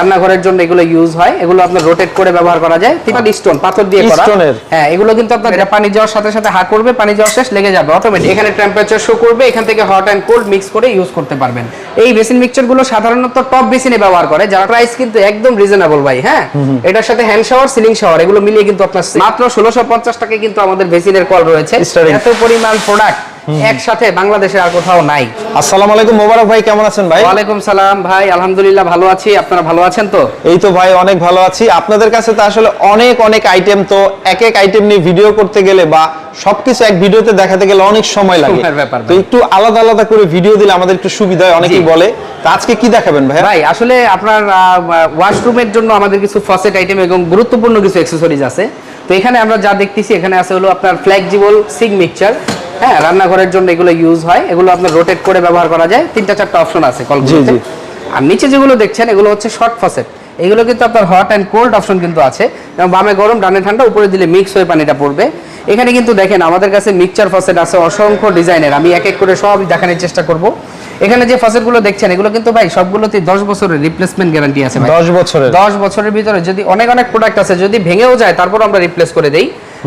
রান্নাঘরের জন্য এগুলো ইউজ হয়। এগুলো আপনার রোটেট করে ব্যবহার করা যায়। তিনটা স্টোন পাথর দিয়ে করা? হ্যাঁ এগুলো কিন্তু আপনার এটা পানি যাওয়ার সাথে সাথে হা করবে পানি যাওয়ার শেষ লেগে যাবে অটোমেটিক এখানে টেম্পারেচার শো করবে এখান থেকে হট অ্যান্ড কোল্ড মিক্স করে ইউজ করতে পারবেন। এই বেসিন মিক্সচারগুলো সাধারণত টপ বেসিনে ব্যবহার করে যার প্রাইস কিন্তু একদম রিজনেবল ভাই হ্যাঁ? এটার সাথে হ্যান্ড শাওয়ার সিলিং শাওয়ার এগুলো মিলিয়ে কিন্তু আপনার মাত্র ষোলোশো পঞ্চাশ টাকায় কিন্তু আমাদের বেসিনের কল রয়েছে। এত পরিমাণ প্রোডাক্ট একসাথে বাংলাদেশে আর কোথাও নাই। আসসালামু আলাইকুম মোবারক ভাই কেমন আছেন ভাই? ওয়ালাইকুম সালাম ভাই আলহামদুলিল্লাহ ভালো আছি। আপনারা ভালো আছেন তো? এই তো ভাই অনেক ভালো আছি। আপনাদের কাছে তো আসলে অনেক অনেক আইটেম তো এক এক আইটেম নিয়ে ভিডিও করতে গেলে বা সবকিছু এক ভিডিওতে দেখাতে গেলে অনেক সময় লাগে। তো একটু আলাদা আলাদা করে ভিডিও দিলে আমাদের একটু সুবিধা হয় অনেকেই বলে। তো আজকে কি দেখাবেন ভাই ভাই আসলে আপনার ওয়াশরুমের জন্য আমাদের কিছু ফসেট আইটেম এবং গুরুত্বপূর্ণ কিছু অ্যাক্সেসরিজ আছে। তো এখানে আমরা যা দেখতেছি এখানে আছে হলো আপনার ফ্লেক্সিবল সিগ মিক্সচার হ্যাঁ রান্নাঘরের জন্য এগুলো ইউজ হয়। এগুলো আপনার রোটেট করে ব্যবহার করা যায়। তিনটা চারটা অপশন আছে কলগুলোতে জি। আর নিচে যেগুলো দেখছেন এগুলো হচ্ছে শর্ট ফসেট এগুলো কিন্তু আপনার হট অ্যান্ড কোল্ড অপশন কিন্তু আছে। যেমন বামে গরম ডানে ঠান্ডা উপরে দিলে মিক্স হয়ে পানিটা পড়বে। এখানে কিন্তু দেখেন আমাদের কাছে মিক্সচার ফসেট আছে অসংখ্য ডিজাইনের। আমি এক এক করে সব দেখানোর চেষ্টা করব। এখানে যে ফসেটগুলো দেখছেন এগুলো কিন্তু ভাই সবগুলোতে দশ বছরের রিপ্লেসমেন্ট গ্যারান্টি আছে ভাই। দশ বছরের। দশ বছরের ভিতরে যদি অনেক অনেক প্রোডাক্ট আছে যদি ভেঙেও যায় তারপর আমরা রিপ্লেস করে দেই।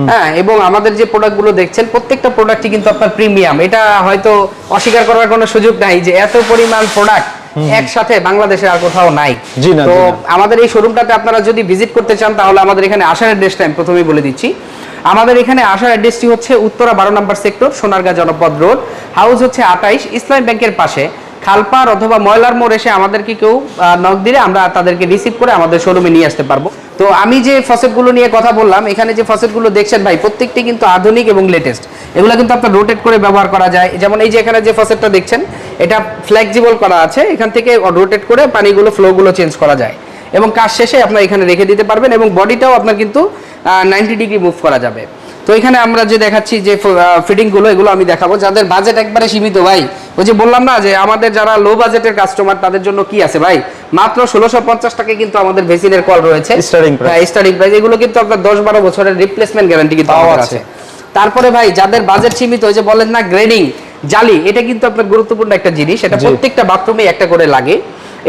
হ্যাঁ এবং আমাদের যে প্রোডাক্টগুলো দেখছেন প্রত্যেকটা প্রোডাক্টই কিন্তু আপনার প্রিমিয়াম এটা হয়তো অস্বীকার করার কোনো সুযোগ নাই যে এত পরিমাণ প্রোডাক্ট একসাথে বাংলাদেশে আর কোথাও নাই। তো আমাদের এই শোরুমটাতে আপনারা যদি ভিজিট করতে চান তাহলে আমাদের এখানে আসার অ্যাড্রেসটা আমি প্রথমেই বলে দিচ্ছি। আমাদের এখানে আসার অ্যাড্রেসটি হচ্ছে উত্তরা বারো নম্বর সেক্টর সোনারগাঁ জনপদ রোড হাউস হচ্ছে আটাইশ ইসলামী ব্যাংকের পাশে। খালপার অথবা ময়লার মোড় এসে আমাদেরকে কেউ নক দিলে আমরা তাদেরকে রিসিভ করে আমাদের শোরুমে নিয়ে আসতে পারব। তো আমি যে ফসেটগুলো নিয়ে কথা বললাম, এখানে যে ফসেটগুলো দেখছেন ভাই, প্রত্যেকটি কিন্তু আধুনিক এবং লেটেস্ট এগুলো কিন্তু আপনার রোটেট করে ব্যবহার করা যায়। যেমন এই যে এখানে যে ফসেটটা দেখছেন, এটা ফ্লেক্সিবল করা আছে। এখান থেকে রোটেট করে পানিগুলো ফ্লোগুলো চেঞ্জ করা যায়। এবং কাজ শেষে আপনার এখানে রেখে দিতে পারবেন এবং বডিটাও আপনার কিন্তু নাইনটি ডিগ্রি মুভ করা যাবে। তো এখানে আমরা যে দেখাচ্ছি যে ফিটিংগুলো এগুলো আমি দেখাবো। যাদের বাজেট একবারে সীমিত ভাই ওই যে বললাম না যে আমাদের যারা লো বাজেটের কাস্টমার তাদের জন্য কি আছে ভাই? মাত্র ষোলোশো পঞ্চাশ টাকায় কিন্তু আমাদের ভেসিনের কল রয়েছে। স্টার্টিং প্রাইস এগুলো কিন্তু আপনার দশ বারো বছরের রিপ্লেসমেন্ট গ্যারান্টি কিন্তু। আছে। তারপরে ভাই যাদের বাজেট সীমিত ওই যে বলেন না গ্রেডিং জালি এটা কিন্তু আপনার গুরুত্বপূর্ণ একটা জিনিস। এটা প্রত্যেকটা বাথরুমে একটা করে লাগে।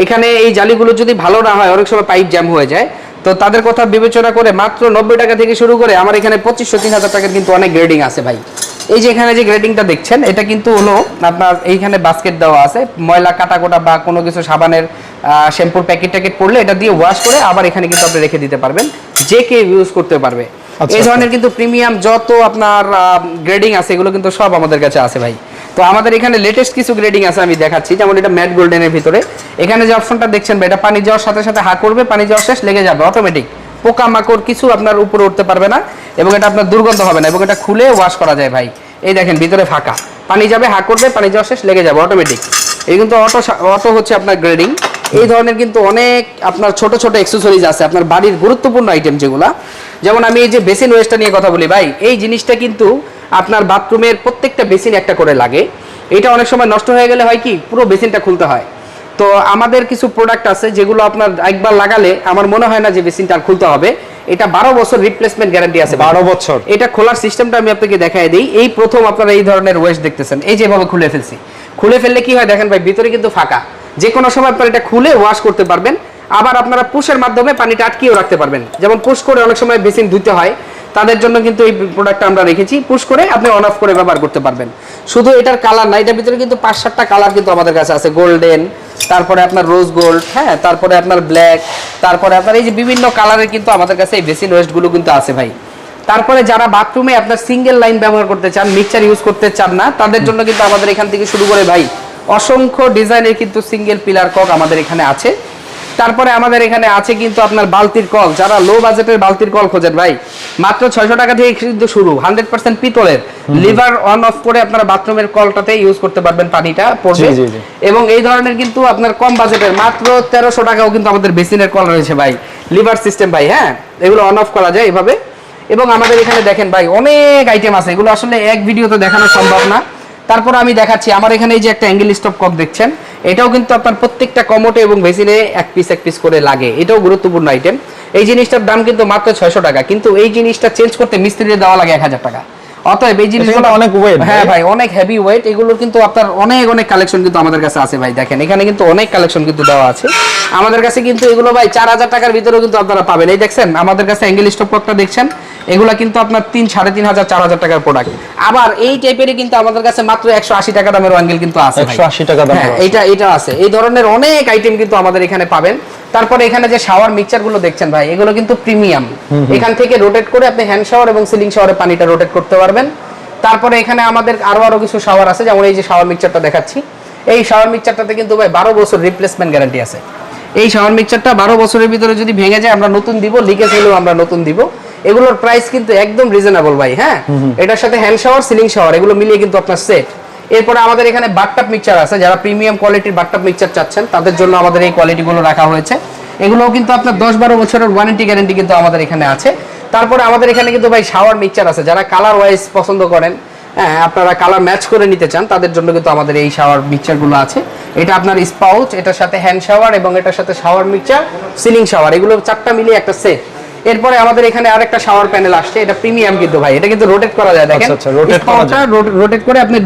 এখানে এই জালিগুলো যদি ভালো না হয় অনেক সময় পাইপ জ্যাম হয়ে যায়। তো তাদের কথা বিবেচনা করে মাত্র নব্বই টাকা থেকে শুরু করে আমার এখানে পঁচিশশো তিন হাজার টাকার কিন্তু অনেক গ্রেডিং আছে ভাই। এই যে এখানে যে গ্রেডিংটা দেখছেন এটা কিন্তু হলো আপনার এইখানে বাস্কেট দেওয়া আছে। ময়লা কাটা কোটা বা কোনো কিছু সাবানের শ্যাম্পুর প্যাকেট ট্যাকেট পড়লে এটা দিয়ে ওয়াশ করে আবার এখানে কিন্তু আপনি রেখে দিতে পারবেন। যে কে ইউজ করতে পারবে। আচ্ছা, এই ধরনের কিন্তু প্রিমিয়াম যত আপনার গ্রেডিং আছে এগুলো কিন্তু সব আমাদের কাছে আছে ভাই। তো আমাদের এখানে লেটেস্ট কিছু গ্রেডিং আছে আমি দেখাচ্ছি। যেমন এটা ম্যাট গোল্ডেনের ভিতরে। এখানে যে অপশনটা দেখছেন এটা পানি যাওয়ার সাথে সাথে হা করবে, পানি যাওয়ার শেষ, লেগে যাবে অটোমেটিক পোকা মাকড় কিছু আপনার উপরে উঠতে পারবে না এবং এটা আপনার দুর্গন্ধ হবে না এবং এটা খুলে ওয়াশ করা যায় ভাই। এই দেখেন, ভিতরে ফাঁকা। পানি যাবে, হা করবে, পানি যাওয়ার শেষ, লেগে যাবে অটোমেটিক এই কিন্তু অটো অটো হচ্ছে আপনার গ্রেডিং এই ধরনের কিন্তু অনেক আপনার ছোট ছোট অ্যাক্সেসরিজ আছে, আপনার বাড়ির গুরুত্বপূর্ণ আইটেম যেগুলা। যেমন আমি এই যে বেসিন ওয়েস্টটা নিয়ে কথা বলি ভাই, এই জিনিসটা কিন্তু আপনার বাথরুমের প্রত্যেকটা বেসিন একটা করে লাগে। এটা অনেক সময় নষ্ট হয়ে গেলে হয় কি পুরো বেসিনটা খুলতে হয়। তো আমাদের কিছু প্রোডাক্ট আছে যেগুলো আপনার একবার লাগালে আমার মনে হয় না যে বেসিনটা আর খুলতে হবে। এটা বারো বছর রিপ্লেসমেন্ট গ্যারান্টি আছে বারো বছর। এটা খোলার সিস্টেমটা আমি আপনাকে দেখাই দিই। এই প্রথম আপনারা এই ধরনের ওয়েস্ট দেখতেছেন। এই যেভাবে খুলে ফেলছি। খুলে ফেললে কি হয় দেখেন ভাই ভিতরে কিন্তু ফাঁকা। যে কোনো সময় আপনারা এটা খুলে ওয়াশ করতে পারবেন। আবার আপনারা পুশের মাধ্যমে পানিটা আটকিয়েও রাখতে পারবেন। যেমন পুশ করে অনেক সময় বেসিন ধুতে হয়। তাদের জন্য কিন্তু এই প্রোডাক্টটা আমরা রেখেছি। পুশ করে আপনি অন অফ করে ব্যবহার করতে পারবেন। শুধু এটার কালার না, এটার ভিতরে কিন্তু পাঁচ সাতটা কালার কিন্তু আমাদের কাছে আছে। গোল্ডেন তারপরে আপনার রোজ গোল্ড হ্যাঁ তারপরে আপনার ব্ল্যাক তারপরে আপনার এই যে বিভিন্ন কালারের কিন্তু আমাদের কাছে এই বেসিন ওয়েস্টগুলো কিন্তু আছে ভাই। তারপরে যারা বাথরুমে আপনার সিঙ্গেল লাইন ব্যবহার করতে চান মিক্সচার ইউজ করতে চান না, তাদের জন্য কিন্তু আমাদের এখান থেকে শুরু করে ভাই, অসংখ্য ডিজাইনের কিন্তু সিঙ্গেল পিলার কক আমাদের এখানে আছে। তারপরে আমাদের এখানে আছে কিন্তু আপনার বালতির কল। যারা লো বাজেটের বালতির কল খোঁজেন ভাই মাত্র ছয়শো টাকা থেকে কিন্তু শুরু। হান্ড্রেড পার্সেন্ট পিতলের। লিভার অন অফ করে আপনারা বাথরুমের কলটাতে ইউজ করতে পারবেন পানিটা পড়বে। এবং এই ধরনের কিন্তু আপনার কম বাজেটের মাত্র তেরোশো টাকাও কিন্তু আমাদের বেসিনের কল রয়েছে ভাই। লিভার সিস্টেম ভাই হ্যাঁ? এগুলো অন অফ করা যায় এভাবে। এবং আমাদের এখানে দেখেন ভাই অনেক আইটেম আছে। এগুলো আসলে এক ভিডিওতে দেখানো সম্ভব না। তারপর আমি দেখাচ্ছি আমার এখানে এই যে একটা অ্যাঙ্গেল স্টপ কক দেখছেন এটাও কিন্তু আপনার প্রত্যেকটা কমোটে এবং বেসিনে এক পিস এক পিস করে লাগে। এটাও গুরুত্বপূর্ণ আইটেম এই জিনিসটার দাম কিন্তু মাত্র ছয়শো টাকা কিন্তু এই জিনিসটা চেঞ্জ করতে মিস্ত্রিদের দেওয়া লাগে এক হাজার টাকা। অতএব এই জিনিসগুলো অনেক weight, হ্যাঁ ভাই। ভাই অনেক হেভি ওয়েট এগুলোর কিন্তু আপনার অনেক অনেক কালেকশন কিন্তু আমাদের কাছে আছে ভাই। দেখেন এখানে কিন্তু অনেক কালেকশন কিন্তু দেওয়া আছে। আমাদের কাছে কিন্তু এগুলো ভাই চার হাজার টাকার ভিতরেও কিন্তু আপনারা পাবেন। এই দেখছেন আমাদের কাছে অ্যাঙ্গেল স্টপটা দেখছেন এগুলা কিন্তু আপনার তিন সাড়ে তিন হাজার চার হাজার টাকার প্রোডাক্ট আবার এই টাইপেরই কিন্তু আমাদের কাছে মাত্র একশো আশি টাকা দামের অ্যাঙ্গেল কিন্তু আছে ভাই। 180 টাকা দামের হ্যাঁ। এইটা এটা আছে। এই ধরনের অনেক আইটেম কিন্তু আমাদের এখানে পাবেন। তারপরে এখানে যে শাওয়ার মিক্সচারগুলো দেখছেন ভাই এগুলো কিন্তু প্রিমিয়াম এখান থেকে রোটেট করে আপনি হ্যান্ড শাওয়ার এবং সিলিং শাওয়ারে পানিটা রোটেট করতে পারবেন। তারপরে এখানে আমাদের আরও আরও কিছু শাওয়ার আছে যেমন এই যে শাওয়ার মিক্সচারটা দেখাচ্ছি। এই শাওয়ার মিক্সচারটাতে কিন্তু ভাই বারো বছর রিপ্লেসমেন্ট গ্যারান্টি আছে। এই শাওয়ার মিক্সচারটা বারো বছরের ভিতরে যদি ভেঙে যায় আমরা নতুন দিব লিকেজ হলেও আমরা নতুন দিব। এগুলোর প্রাইস কিন্তু একদম রিজনেবল ভাই হ্যাঁ? এটার সাথে হ্যান্ড শাওয়ার সিলিং শাওয়ার এগুলো মিলিয়ে কিন্তু আপনার সেট এরপরে আমাদের এখানে বাটটাপ মিক্সচার আছে যারা প্রিমিয়াম কোয়ালিটির বাটটাপ মিক্সচার চাচ্ছেন তাদের জন্য আমাদের এই কোয়ালিটিগুলো রাখা হয়েছে। এগুলোও কিন্তু আপনার দশ বারো বছরের ওয়ারেন্টি গ্যারেন্টি কিন্তু আমাদের এখানে আছে। তারপরে আমাদের এখানে কিন্তু ভাই শাওয়ার মিক্সচার আছে যারা কালার ওয়াইজ পছন্দ করেন হ্যাঁ আপনারা কালার ম্যাচ করে নিতে চান তাদের জন্য কিন্তু আমাদের এই শাওয়ার মিক্সচারগুলো আছে। এটা আপনার স্পাউচ এটার সাথে হ্যান্ড শাওয়ার এবং এটার সাথে শাওয়ার মিক্সচার সিলিং শাওয়ার এগুলো চারটা মিলিয়ে একটা সেট এরপরে আমাদের এখানে আরেকটা শাওয়ার প্যানেল আসছে এটা প্রিমিয়াম কিন্তু ভাই এটা কিন্তু রোটেট করা যায় দেখেন। আচ্ছা, আচ্ছা, করা যায়। রোটেট করে আপনি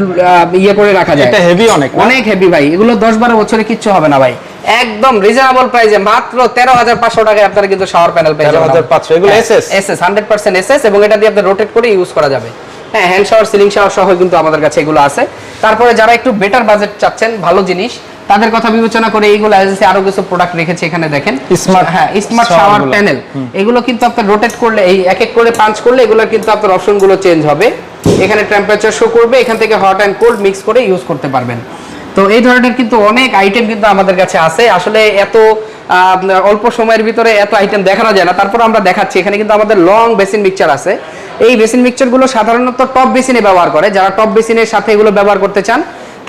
ইয়ে করে রাখা যায়। এটা হেভি অনেক অনেক হেভি ভাই এগুলো দশ বারো বছরে কিচ্ছু হবে না ভাই। একদম রিজনেবল প্রাইসে মাত্র তেরো হাজার পাঁচশো টাকায় আপনারা কিন্তু শাওয়ার প্যানেল পেয়ে যাবেন। 13,500 এগুলো? এসএস হান্ড্রেড পার্সেন্ট এসএস এবং এটা দিয়ে আপনি রোটেট করে ইউজ করা যাবে। হ্যাঁ হ্যান্ড শাওয়ার সিলিং শাওয়ার সহ কিন্তু আমাদের কাছে এগুলো আছে। তারপরে যারা একটু বেটার বাজেট চাচ্ছেন ভালো জিনিস তাদের কথা বিবেচনা করে এইগুলো এজেন্সি আরও কিছু প্রোডাক্ট রেখেছে এখানে দেখেন। Smart হ্যাঁ স্মার্ট শাওয়ার প্যানেল এগুলো কিন্তু আপনার রোটেট করলে এই এক এক করে পাঞ্চ করলে এগুলো কিন্তু আপনার অপশনগুলো চেঞ্জ হবে। এখানে টেম্পারেচার শো করবে এখান থেকে হট অ্যান্ড কোল্ড মিক্স করে ইউজ করতে পারবেন। তো এই ধরনের কিন্তু অনেক আইটেম কিন্তু আমাদের কাছে আছে। আসলে এত অল্প সময়ের ভিতরে এত আইটেম দেখানো যায় না। তারপর আমরা দেখাচ্ছি এখানে কিন্তু আমাদের লং বেসিন মিক্সচার আছে। এই বেসিন মিক্সচারগুলো সাধারণত টপ বেসিনে ব্যবহার করে। যারা টপ বেসিনের সাথে এগুলো ব্যবহার করতে চান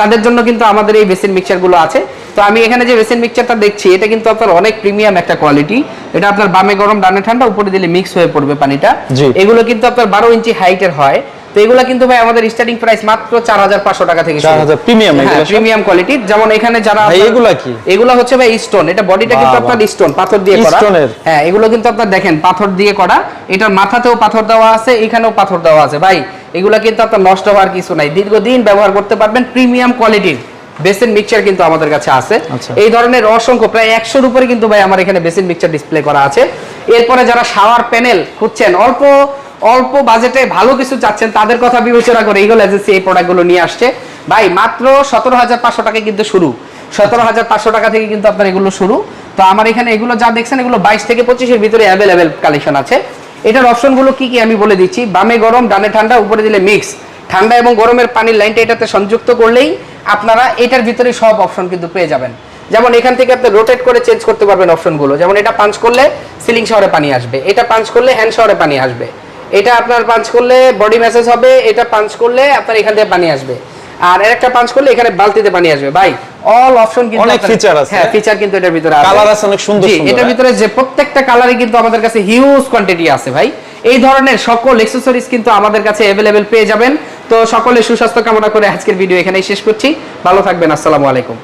তাদের জন্য কিন্তু আমাদের এই বেসিন মিক্সচারগুলো আছে। তো আমি এখানে যে বেসিন মিক্সচারটা দেখছি এটা কিন্তু আপনার অনেক প্রিমিয়াম একটা কোয়ালিটি। এটা আপনার বামে গরম ডানে ঠান্ডা উপরে দিলে মিক্স হয়ে পড়বে পানিটা। এগুলো কিন্তু আপনার বারো ইঞ্চি হাইটের হয়। তো এগুলো কিন্তু ভাই আমাদের স্টার্টিং প্রাইস মাত্র চার হাজার পাঁচশো টাকা থেকে হ্যাঁ, 4,500 premium এগুলো প্রিমিয়াম কোয়ালিটি যেমন এখানে যারা ভাই, এগুলা কি? এগুলো হচ্ছে ভাই স্টোন এটা বডিটা কিন্তু আপনার স্টোন পাথর দিয়ে করা? হ্যাঁ এগুলো কিন্তু আপনার দেখেন পাথর দিয়ে করা। এটার মাথাতেও পাথর দেওয়া আছে এখানেও পাথর দেওয়া আছে। ভাই এগুলো কিন্তু আপনার নষ্ট হওয়ার কিছু নাই। দীর্ঘদিন ব্যবহার করতে পারবেন প্রিমিয়াম কোয়ালিটির বেসিন মিক্সচার কিন্তু আমাদের কাছে আছে। আচ্ছা। এই ধরনের অসংখ্য প্রায় একশোর উপরে কিন্তু ভাই আমার এখানে বেসিন মিক্সচার ডিসপ্লে করা আছে। এরপরে যারা শাওয়ার প্যানেল খুঁজছেন অল্প অল্প বাজেটে ভালো কিছু চাচ্ছেন, তাদের কথা বিবেচনা করে এইগুলো এজেন্সি এই প্রোডাক্টগুলো নিয়ে আসছে। ভাই, মাত্র সতেরো হাজার পাঁচশো টাকা কিন্তু শুরু। সতেরো হাজার পাঁচশো টাকা থেকে কিন্তু আপনার এগুলো শুরু। তো আমার এখানে এগুলো যা দেখছেন, এগুলো বাইশ থেকে পঁচিশের ভিতরে অ্যাভেলেবেল কালেকশন আছে। এটার অপশনগুলো কি কি আমি বলে দিচ্ছি। বামে গরম, ডানে ঠান্ডা, উপরে দিলে মিক্স ঠান্ডা এবং গরমের পানির লাইনটা এটাতে সংযুক্ত করলেই আপনারা এটার ভিতরে সব অপশন কিন্তু পেয়ে যাবেন। যেমন এখান থেকে আপনি রোটেট করে চেঞ্জ করতে পারবেন অপশনগুলো যেমন এটা পাঞ্চ করলে সিলিং শহরে পানি আসবে। এটা পাঞ্চ করলে হ্যান্ড শহরে পানি আসবে। এটা আপনার পাঞ্চ করলে বডি ম্যাসেজ হবে এটা পাঞ্চ করলে আপনার এখান থেকে পানি আসবে। আর একটা পাঞ্চ করলে এখানে বালতিতে পানি আসবে। ভাই অল অপশন কিন্তু অনেক feature আছে। হ্যাঁ ফিচার কিন্তু এটার ভিতরে আছে। Colour আছে অনেক সুন্দর সুন্দর, এটার। ভিতরে যে প্রত্যেকটা কালারই কিন্তু আমাদের কাছে হিউজ কোয়ান্টিটি আছে ভাই। এই ধরনের সকল এক্সেসরিজ কিন্তু আমাদের কাছে অ্যাভেলেবেল পেয়ে যাবেন। তো সকলে সুস্বাস্থ্য কামনা করে আজকের ভিডিও এখানেই শেষ করছি। ভালো থাকবেন আসসালামু আলাইকুম।